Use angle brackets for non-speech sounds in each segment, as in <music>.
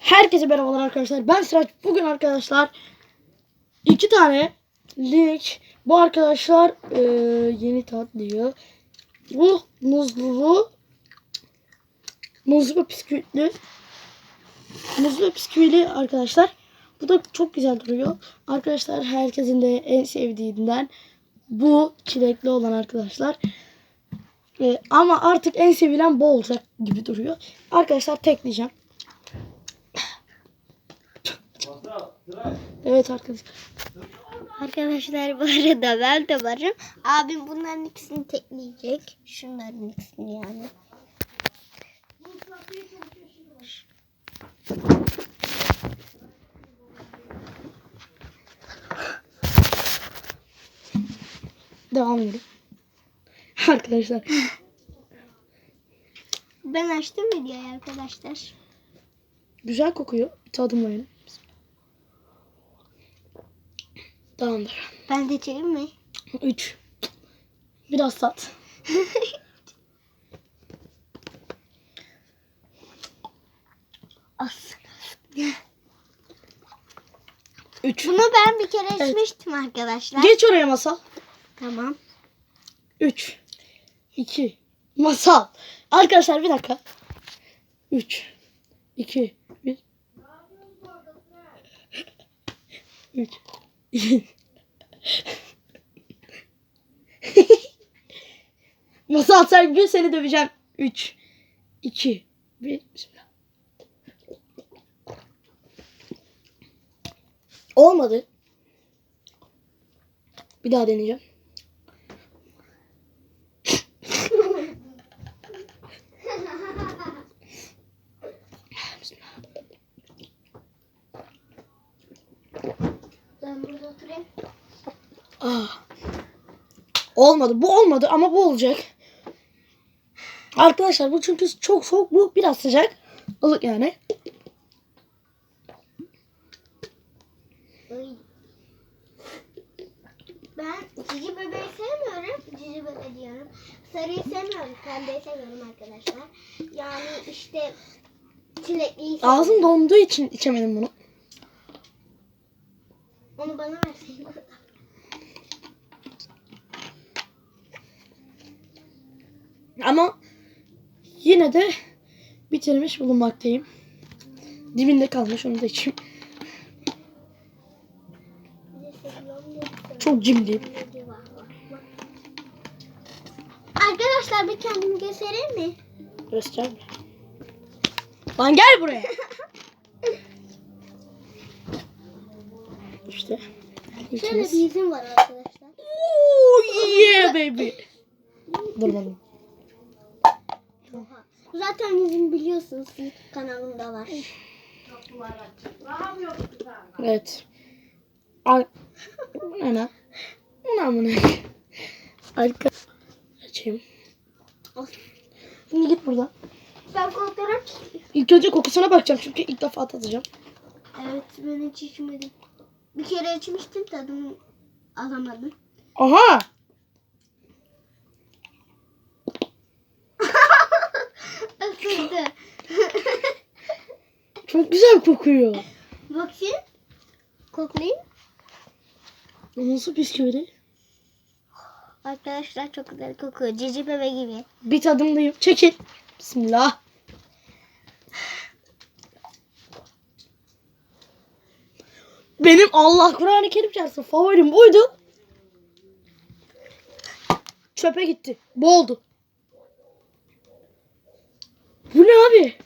Herkese merhabalar arkadaşlar. Ben Sıraç. Bugün arkadaşlar iki tane lik. Bu arkadaşlar eee, yeni tat diyor. Bu muzlu muzlu bisküvitli muzlu bisküvili arkadaşlar. Bu da çok güzel duruyor. Arkadaşlar herkesin de en sevdiğinden bu çilekli olan arkadaşlar. Eee, ama artık en sevilen bu olacak gibi duruyor. Arkadaşlar tekleyeceğim. Evet arkadaşlar. Arkadaşlar bu arada ben de varım. Abim bunların ikisini tekleyecek. Şunların ikisini yani. Devam edelim. Arkadaşlar. Ben açtım videoyu arkadaşlar. Güzel kokuyor. Tadımlayın. Tamamdır. Ben de çekeyim mi? 3. Biraz tat. As. 3. Bunu ben bir kere Evet. içmiştim arkadaşlar. Geç oraya masal. Tamam. 3. 2. Masal. Arkadaşlar bir dakika. 3. 2. 1. 3. Masal sen gül seni döveceğim. 3. 2. 1. Bismillah. Olmadı. Bir daha deneyeceğim. Ah. Olmadı. Bu olmadı ama bu olacak. Arkadaşlar bu çünkü çok soğuk. Bu biraz sıcak. Ilık yani. Ben cici bebeği sevmiyorum. Cici bebe diyorum. Sarıyı sevmiyorum. Pembeyi seviyorum arkadaşlar. Yani işte çilekliyi seviyorum. Ağzım donduğu için içemedim bunu. Onu bana verseydin. Ama yine de bitirmiş bulunmaktayım. Dibinde kalmış onu da içeyim. Çok cimriyim. Arkadaşlar bir kendimi göstereyim mi? Göster? Lan gel buraya. <laughs> İşte. Şöyle bir yüzüm var arkadaşlar. Ooh, yeah baby. <laughs> Durmadım. Oha. Zaten yüzümü biliyorsunuz. YouTube kanalımda var. Evet. Bu ne lan? Bu ne? Arka. Açayım. Al. Şimdi git buradan. Ben fotoğraf İlk önce kokusuna bakacağım çünkü ilk defa tadacağım. Evet ben hiç içmedim. Bir kere içmiştim tadını alamadım. Aha! Çok güzel kokuyor. Bakayım. Koklayayım. Nasıl bisküvi? Arkadaşlar çok güzel kokuyor. Cici bebe gibi. Bir tadımdayım. Çekil. Bismillah. Benim Allah Kur'an-ı Kerim çarpsın favorim buydu. Çöpe gitti. Bu oldu. Bu ne abi?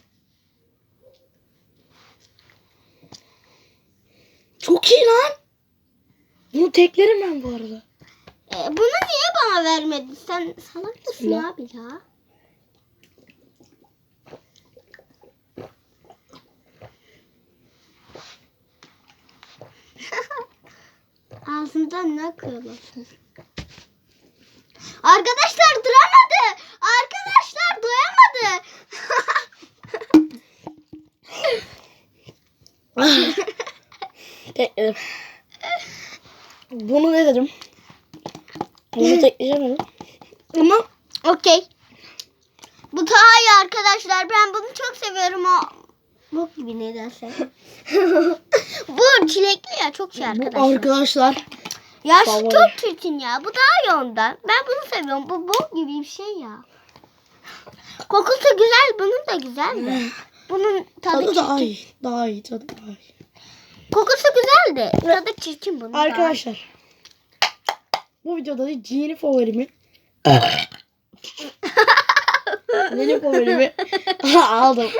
Çok iyi lan. Bunu teklerim ben bu arada. E, bunu niye bana vermedin? Sen salak mısın Ya. abi ya? <laughs> Ağzından ne akıyor. Arkadaşlar duramadı. Arkadaşlar doyamadı. <laughs> Tekledim. Bunu ne dedim? Bunu tekleyeceğim dedim. Ama Okey. Bu daha iyi arkadaşlar. Ben bunu çok seviyorum. O Bok gibi nedense. <laughs> Bu çilekli ya çok şey Bu arkadaşlar. arkadaşlar ya şu favori. çok çirkin ya. Bu daha iyi ondan. Ben bunu seviyorum. Bu bok gibi bir şey ya. Kokusu güzel. Bunun da güzel de. Bunun tadı, tadı daha iyi. Daha iyi tadı daha iyi. Kokusu güzel de tadı çirkin bunun. Arkadaşlar bu videoda da yeni favorimi <laughs> yeni favorimi <laughs> aldım.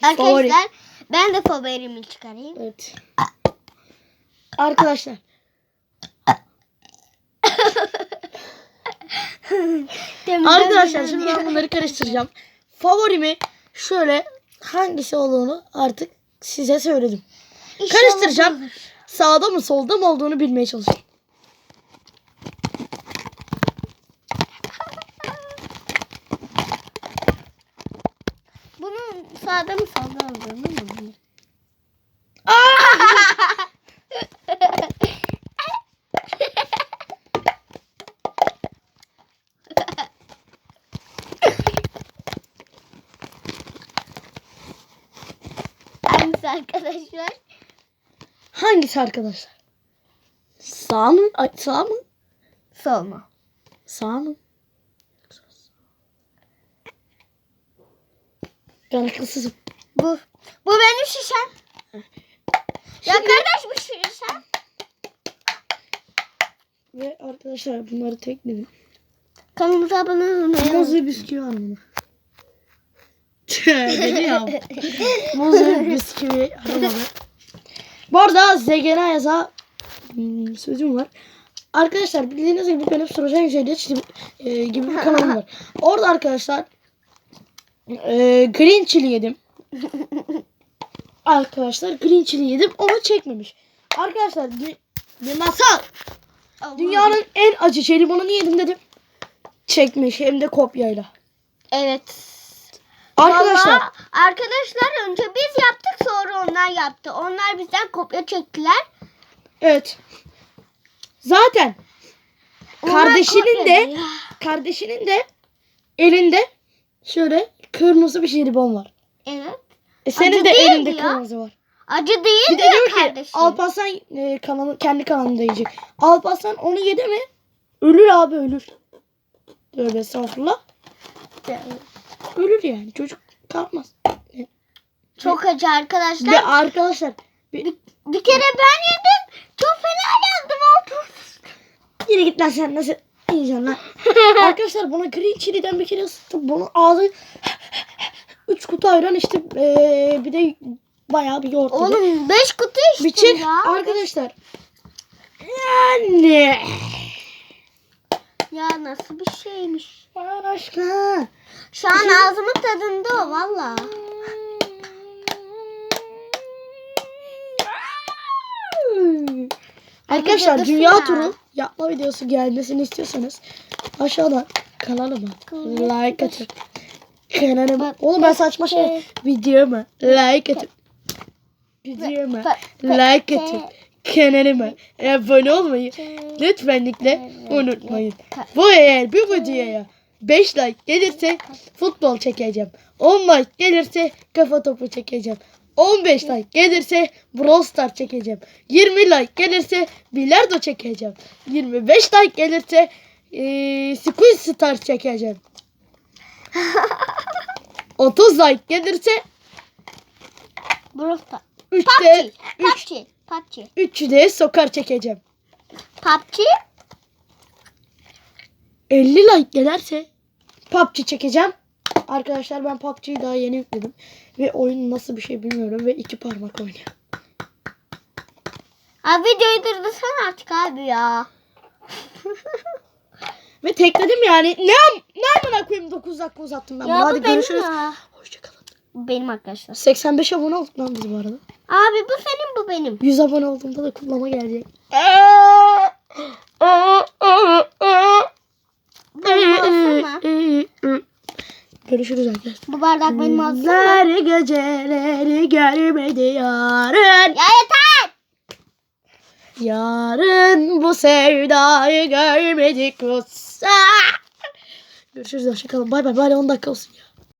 Favori. Arkadaşlar ben de favorimi çıkarayım. Evet. Arkadaşlar <laughs> Arkadaşlar şimdi ben bunları karıştıracağım. Favorimi şöyle hangisi olduğunu artık size söyledim. Karıştıracağım. Sağda mı solda mı olduğunu bilmeye çalışacağım. Bunun sağda mı solda olduğunu mu bilmiyorum. Hangisi arkadaşlar? Hangisi arkadaşlar? Sağ mı? Ay, sağ mı? Sol mu? Sağ mı? Ben akılsızım. Bu. Bu benim şişem. Ya kardeş bu şişem. Ve arkadaşlar bunları tekledim. Kanalımıza abone olmayı ve bisküvi var buna. Dedi ya. Muz ve bisküvi aramadı. Bu arada yaza hmm, sözüm var. Arkadaşlar bildiğiniz gibi benim soracağım şeyde çizim, e, gibi bir kanalım var. Orada arkadaşlar e, green chili yedim. arkadaşlar green chili yedim ama çekmemiş. Arkadaşlar bir masal. Dünyanın en acı jelibonunu yedim dedim. Çekmiş hem de kopyayla. Evet. Arkadaşlar Vallahi arkadaşlar önce biz yaptık sonra onlar yaptı. Onlar bizden kopya çektiler. evet. Zaten Onlar Kardeşinin de- diyor. kardeşinin de elinde şöyle kırmızı bir jelibon var. Evet. E senin Acı de elinde ya. kırmızı var. Acı değil Bir de diyor ki kardeşim. Alparslan e, kanalı, kendi kanalında yiyecek. Alparslan onu yedi mi ölür abi ölür. Tövbe estağfurullah. Ölür yani çocuk kalmaz. Çok acı arkadaşlar. Ve arkadaşlar bir, Bir kere ben yedim. Çok fena yandım oldu. Yine git lan sen nasıl lan. <laughs> Arkadaşlar buna green chili'den bir kere ısıttım. Bunun ağzı 3 kutu ayran işte ee, bir de bayağı bir yoğurt. Oğlum 5 kutu çık ya. arkadaşlar. Yani. Ya nasıl bir şeymiş. Aman aşkına. Şu an ağzımın tadında o valla. Arkadaşlar dünya ya. turu yapma videosu gelmesini istiyorsanız aşağıdan kanalıma like atın. Kanalıma. Oğlum ben saçma şey videoma like atın. Videoma like atın. Kanalıma abone olmayı lütfenlikle unutmayın. Bu eğer bir videoya 5 like gelirse futbol çekeceğim. 10 like gelirse kafa topu çekeceğim. 15 like gelirse Brawl Stars çekeceğim. 20 like gelirse bilardo çekeceğim. 25 like gelirse eee Squid Star çekeceğim. <laughs> 30 like gelirse Burası. 3'te PUBG. PUBG. PUBG. 3'ü de sokar çekeceğim. PUBG. 50 like gelirse PUBG çekeceğim. Arkadaşlar ben PUBG'yi daha yeni yükledim. Ve oyun nasıl bir şey bilmiyorum. Ve iki parmak oynuyor. Abi videoyu durdursana artık abi ya. <laughs> Ve tekledim yani. Ne, ne amına koyayım 9 dakika uzattım ben. ya bunu. bu Hadi benim görüşürüz. ya. Hoşçakalın. Benim arkadaşlar. 85 abone olduk lan biz bu arada. Abi bu senin bu benim. 100 abone olduğumda da kutlama gelecek. Benim alsana. Görüşürüz arkadaşlar. Bu bardak benim alsana. Güzel geceleri görmedi yarın. Ya yeter. Yarın bu sevdayı görmedik Musa. Görüşürüz. Hoşçakalın. Bay bay. Bari 10 dakika olsun ya.